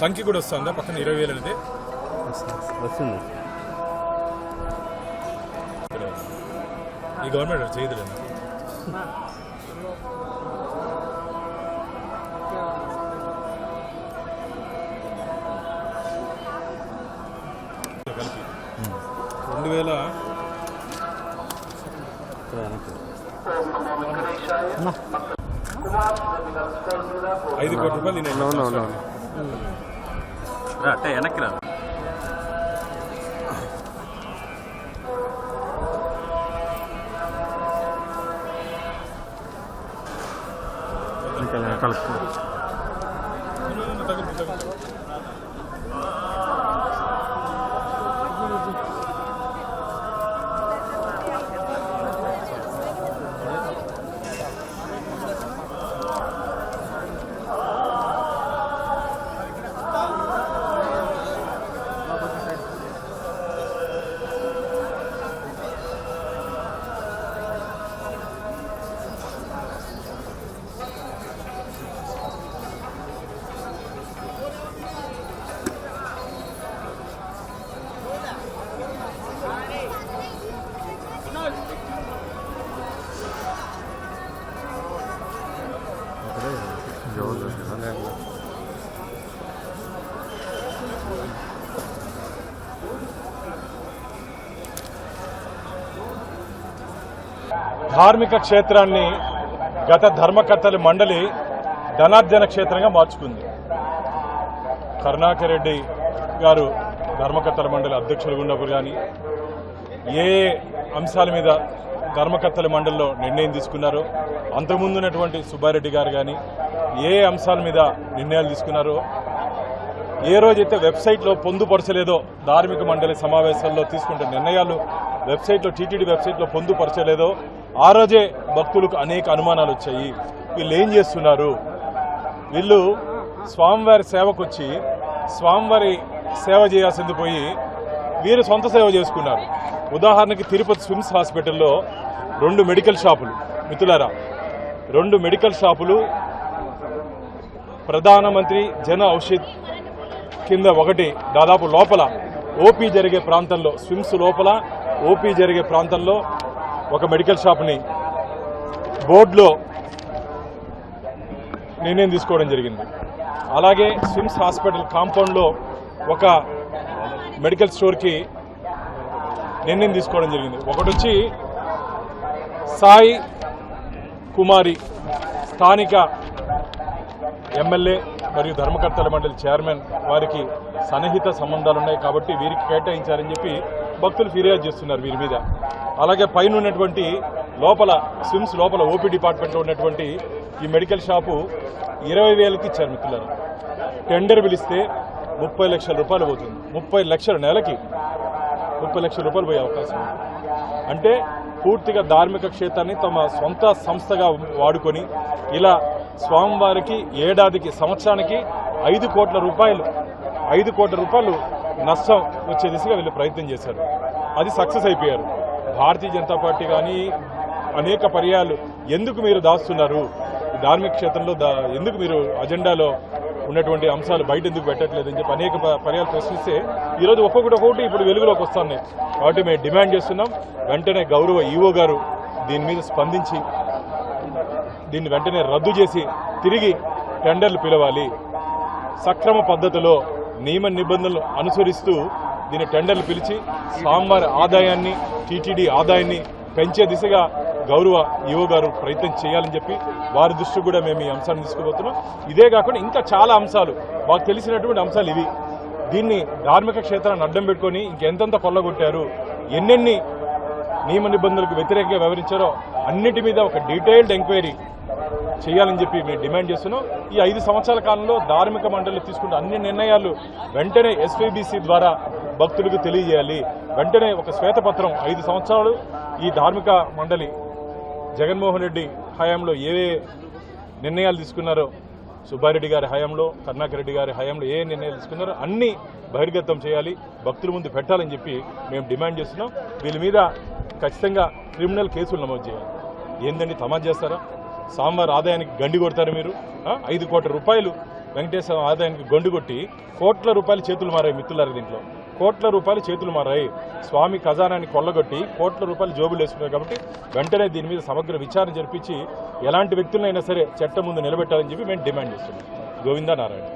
సంఖ్య కూడా వస్తుందా? పక్కన ఇరవై వేలు అనేది. వస్తుంది. ఈ గవర్నమెంట్ చేయదులేదు కలిపి రెండు వేల. ఐదు కోట్ల రూపాయలు నేను அட்டை எனக்கிறார் கலப்பு. ధార్మిక క్షేత్రాన్ని గత ధర్మకర్తల మండలి ధనార్జన క్షేత్రంగా మార్చుకుంది. కరుణాకర్ రెడ్డి గారు ధర్మకర్తల మండలి అధ్యక్షులుగా ఉన్నప్పుడు కానీ ఏ ఏ అంశాల మీద కర్మకర్తల మండలిలో నిర్ణయం తీసుకున్నారో. అంతకుముందు ఉన్నటువంటి సుబ్బారెడ్డి గారు కానీ ఏ ఏ అంశాల మీద నిర్ణయాలు తీసుకున్నారో ఏ రోజైతే వెబ్సైట్లో పొందుపరచలేదో ధార్మిక మండలి సమావేశాల్లో తీసుకుంటే నిర్ణయాలు వెబ్సైట్లో టీటీడీ వెబ్సైట్లో పొందుపరచలేదో ఆ రోజే భక్తులకు అనేక అనుమానాలు వచ్చాయి. వీళ్ళు ఏం చేస్తున్నారు? వీళ్ళు స్వామివారి సేవకు వచ్చి స్వామివారి సేవ చేయాల్సింది పోయి వీరు సొంత సేవ చేసుకున్నారు. ఉదాహరణకి తిరుపతి స్విమ్స్ హాస్పిటల్లో రెండు మెడికల్ షాపులు. మిత్రులారా రెండు మెడికల్ షాపులు ప్రధానమంత్రి జన ఔషధ్ కింద ఒకటి దాదాపు లోపల ఓపీ జరిగే ప్రాంతంలో స్విమ్స్ లోపల ఓపీ జరిగే ప్రాంతంలో ఒక మెడికల్ షాప్ని బోర్డులో నిర్ణయం తీసుకోవడం జరిగింది. అలాగే స్విమ్స్ హాస్పిటల్ కాంపౌండ్లో ఒక మెడికల్ స్టోర్కి నిర్ణయం తీసుకోవడం జరిగింది. ఒకటి వచ్చి సాయి కుమారి స్థానిక ఎమ్మెల్యే మరియు ధర్మకర్తల మండలి చైర్మన్ వారికి సన్నిహిత సంబంధాలు ఉన్నాయి కాబట్టి వీరికి కేటాయించారని చెప్పి భక్తులు ఫిర్యాదు చేస్తున్నారు వీరి మీద. అలాగే పైన ఉన్నటువంటి లోపల స్విమ్స్ లోపల ఓపీ డిపార్ట్మెంట్లో ఉన్నటువంటి ఈ మెడికల్ షాపు ఇరవై వేలకి ఇచ్చారు మిత్రులను టెండర్ పిలిస్తే ముప్పై లక్షల రూపాయలు పోతుంది. ముప్పై లక్షల నెలకి. ముప్పై లక్షల రూపాయలు పోయే అవకాశం ఉంది. అంటే పూర్తిగా ధార్మిక క్షేత్రాన్ని తమ సొంత సంస్థగా వాడుకొని ఇలా స్వామివారికి ఏడాదికి సంవత్సరానికి ఐదు కోట్ల రూపాయలు ఐదు కోట్ల రూపాయలు నష్టం వచ్చే దిశగా వీళ్ళు ప్రయత్నం చేశారు. అది సక్సెస్ అయిపోయారు. భారతీయ జనతా పార్టీ కానీ అనేక పర్యాలు ఎందుకు మీరు దాస్తున్నారు? ధార్మిక క్షేత్రంలో దా- ఎందుకు మీరు అజెండాలో ఉన్నటువంటి అంశాలు బయట ఎందుకు పెట్టట్లేదు అని చెప్పి అనేక పర్యాలు ప్రశ్నిస్తే ఈరోజు ఒక్కొక్కటి ఒక్కొక్కటి ఇప్పుడు వెలుగులోకి వస్తున్నాయి కాబట్టి మేము డిమాండ్ చేస్తున్నాం. వెంటనే గౌరవ ఈవో గారు దీని మీద స్పందించి దీన్ని వెంటనే రద్దు చేసి తిరిగి టెండర్లు పిలవాలి. సక్రమ పద్ధతిలో నియమ నిబంధనలు అనుసరిస్తూ దీని టెండర్లు పిలిచి సాంబార్ ఆదాయాన్ని టీటీడీ ఆదాయాన్ని పెంచే దిశగా గౌరవ ఈవో గారు ప్రయత్నం చేయాలని చెప్పి వారి దృష్టి కూడా మేము ఈ అంశాన్ని తీసుకుపోతున్నాం. ఇదే కాకుండా ఇంకా చాలా అంశాలు మాకు తెలిసినటువంటి అంశాలు ఇవి. దీన్ని ధార్మిక క్షేత్రాన్ని అడ్డం పెట్టుకొని ఇంకెంతంత కొల్లగొట్టారు ఎన్నెన్ని నియమ నిబంధనలకు వ్యతిరేకంగా వ్యవహరించారో అన్నిటి మీద ఒక డీటెయిల్డ్ ఎంక్వైరీ చేయాలని చెప్పి మేము డిమాండ్ చేస్తున్నాం. ఈ ఐదు సంవత్సరాల కాలంలో ధార్మిక మండలి తీసుకున్న అన్ని నిర్ణయాలు వెంటనే ఎస్వీబీసీ ద్వారా భక్తులకు తెలియజేయాలి. వెంటనే ఒక శ్వేతపత్రం ఐదు సంవత్సరాలు ఈ ధార్మిక మండలి జగన్మోహన్ రెడ్డి హయాంలో ఏ నిర్ణయాలు తీసుకున్నారో సుబ్బారెడ్డి గారి హయాంలో కరుణాకర్ రెడ్డి గారి హయాంలో ఏ నిర్ణయాలు తీసుకున్నారో అన్ని బహిర్గతం చేయాలి భక్తుల ముందు పెట్టాలని చెప్పి మేము డిమాండ్ చేస్తున్నాం. వీళ్ళ మీద ఖచ్చితంగా క్రిమినల్ కేసులు నమోదు చేయాలి. ఏందండి తమాజ్ చేస్తారా? సాంబార్ ఆదాయానికి గండి కొడతారు మీరు? ఐదు కోట్ల రూపాయలు వెంకటేశ్వర ఆదాయానికి గండు కొట్టి కోట్ల రూపాయలు చేతులు మారాయి మిత్రులారు దీంట్లో? కోట్ల రూపాయలు చేతులు మారాయి. స్వామి ఖజానాన్ని కొల్లగొట్టి కోట్ల రూపాయలు జోబులు వేసుకున్నారు కాబట్టి వెంటనే దీని మీద సమగ్ర విచారణ జరిపించి ఎలాంటి వ్యక్తులైనా సరే చట్టం ముందు నిలబెట్టాలని చెప్పి మేము డిమాండ్ చేస్తున్నాం. గోవిందా నారాయణ